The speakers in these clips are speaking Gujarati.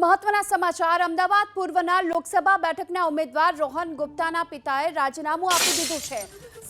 મહત્વના સમાચાર. અમદાવાદ પૂર્વના લોકસભા બેઠકના ઉમેદવાર રોહન ગુપ્તાના પિતાએ રાજીનામું આપી દીધું છે.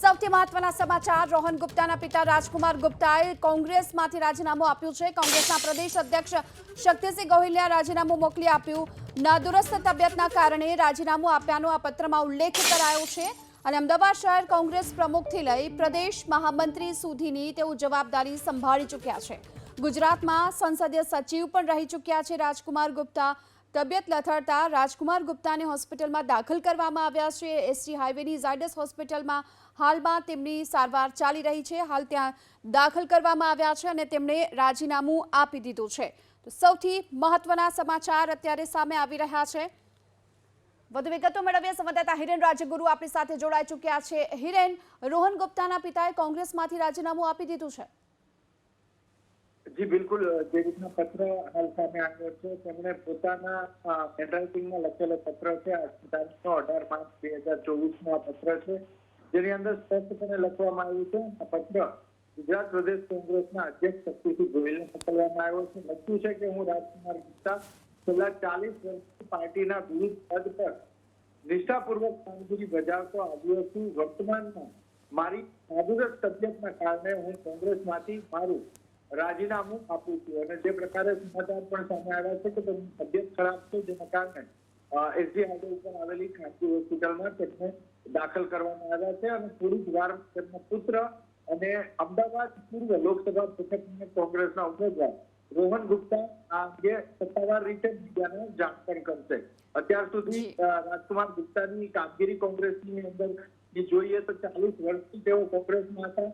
સૌથી મહત્વના સમાચાર, રોહન ગુપ્તાના પિતા રાજકુમાર ગુપ્તાએ કોંગ્રેસમાંથી રાજીનામું આપ્યું છે. કોંગ્રેસના પ્રદેશ અધ્યક્ષ શક્તિસિંહ ગોહિલે રાજીનામું મોકલી આપ્યું. નાદુરસ્ત તબિયતના કારણે રાજીનામું આપ્યાનો આ પત્રમાં ઉલ્લેખ કરાયો છે અને અમદાવાદ શહેર કોંગ્રેસ પ્રમુખથી લઈ પ્રદેશ મહામંત્રી સુધીની તેઓ જવાબદારી સંભાળી ચૂક્યા છે. ગુજરાતમાં સંસદીય સચિવ પણ રહી ચૂક્યા છે રાજકુમાર ગુપ્તા. તબિયત લથડતા રાજકુમાર ગુપ્તાને હોસ્પિટલમાં દાખલ કરવામાં આવ્યા છે. એસટી હાઈવેની ઝાયડસ હોસ્પિટલમાં હાલમાં તેમની સારવાર ચાલી રહી છે. હાલ ત્યાં દાખલ કરવામાં આવ્યા છે અને તેમણે રાજીનામું આપી દીધું છે. તો સૌથી મહત્વના સમાચાર અત્યારે સામે આવી રહ્યા છે. વધુ વિગતો મેળવીએ સંવાદદાતા હિરેન રાજગુરુ આપણી સાથે જોડાઈ ચૂક્યા છે. હિરેન, રોહન ગુપ્તાના પિતાએ કોંગ્રેસમાંથી રાજીનામું આપી દીધું છે. જી, બિલકુલ જે રીતના પત્ર હાલ સામે આવ્યો છે, તેમણે પોતાના હેન્ડરાઇટિંગમાં લખેલો પત્ર છે તારીખનો અઢાર પાંચ બે હજાર ચોવીસનો આ પત્ર છે, જેની અંદર સ્પષ્ટપણે લખવામાં આવ્યું છે, આ પત્ર ગુજરાત પ્રદેશ કોંગ્રેસના અધ્યક્ષ શક્તિસિંહ ગોહિલને મોકલવામાં આવ્યો છે. લખ્યું છે કે હું રાજકુમાર ગુપ્તા છેલ્લા ચાલીસ વર્ષથી પાર્ટીના વિવિધ પદ પર નિષ્ઠાપૂર્વક કામગીરી બજાવતો આવ્યો છું. વર્તમાનમાં મારી નાદુરસ્ત તબિયતના કારણે હું કોંગ્રેસમાંથી મારું રાજીનામું આપું છું. અને જે પ્રકારે સમાચાર પણ સામે આવ્યા છે કે તેમની તબિયત ખરાબ છે જેના કારણે એસજી હાઈવે ઉપર આવેલી ખાનગી હોસ્પિટલમાં તેમને દાખલ કરવામાં આવ્યા છે અને થોડી જ વાર તેમના પુત્ર અને અમદાવાદ પૂર્વ લોકસભા બેઠકના કોંગ્રેસના ઉમેદવાર રોહન ગુપ્તા આ અંગે સત્તાવાર રીતે મીડિયાને જાણ પણ કરશે. અત્યાર સુધી રાજકુમાર ગુપ્તાની કામગીરી કોંગ્રેસની અંદર જે જોઈએ તો ચાલીસ વર્ષથી તેઓ કોંગ્રેસમાં હતા.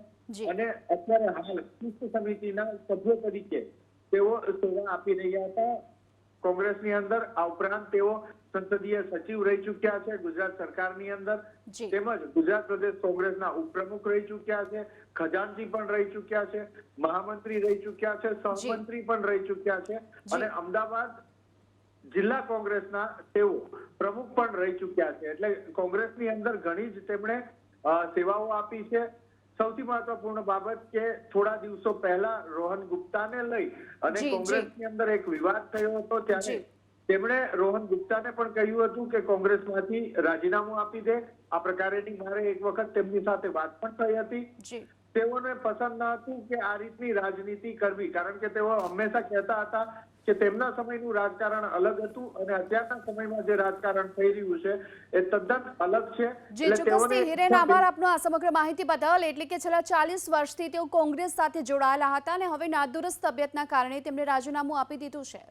અને અત્યારે હાલ શિસ્ત સમિતિના સભ્ય તરીકે તેઓ સેવા આપી રહ્યા હતા. કોંગ્રેસની અંદર આ ઉપરાંત તેઓ સંસદીય સચિવ રહી ચૂક્યા છે ગુજરાત સરકારની અંદર. તેમજ ગુજરાત પ્રદેશ કોંગ્રેસના ઉપપ્રમુખ રહી ચૂક્યા છે ખજાનજી પણ રહી ચૂક્યા છે મહામંત્રી રહી ચૂક્યા છે સહમંત્રી પણ રહી ચૂક્યા છે. અને અમદાવાદ જિલ્લા કોંગ્રેસના તેઓ પ્રમુખ પણ રહી ચૂક્યા છે. એટલે કોંગ્રેસની અંદર ઘણી જ તેમણે સેવાઓ આપી છે. સૌથી મહત્વપૂર્ણ બાબત કે થોડા દિવસો પહેલા રોહન ગુપ્તાને લઈ અને. કોંગ્રેસની અંદર એક વિવાદ થયો હતો ત્યારે તેમણે રોહન ગુપ્તાને પણ કહ્યું હતું કે કોંગ્રેસમાંથી રાજીનામું આપી દે. આ પ્રકારેની મારે એક વખત તેમની સાથે વાત પણ થઈ હતી. તેઓને પસંદ ન હતું કે આ રીતની રાજનીતિ કરવી કારણ કે તેઓ હંમેશા કહેતા હતા કે તેમના સમયનું રાજકારણ અલગ હતું અને અત્યારના સમયમાં જે રાજકારણ થઈ રહ્યું છે એ તદ્દન અલગ છે. જે ચોક્કસથી હિરેન આભાર આપનો આ સમગ્ર માહિતી બદલ. એટલે કે છેલ્લા ચાલીસ વર્ષથી તેઓ કોંગ્રેસ સાથે જોડાયેલા હતા અને હવે નાદુરસ્ત તબિયતના કારણે તેમણે રાજીનામું આપી દીધું છે.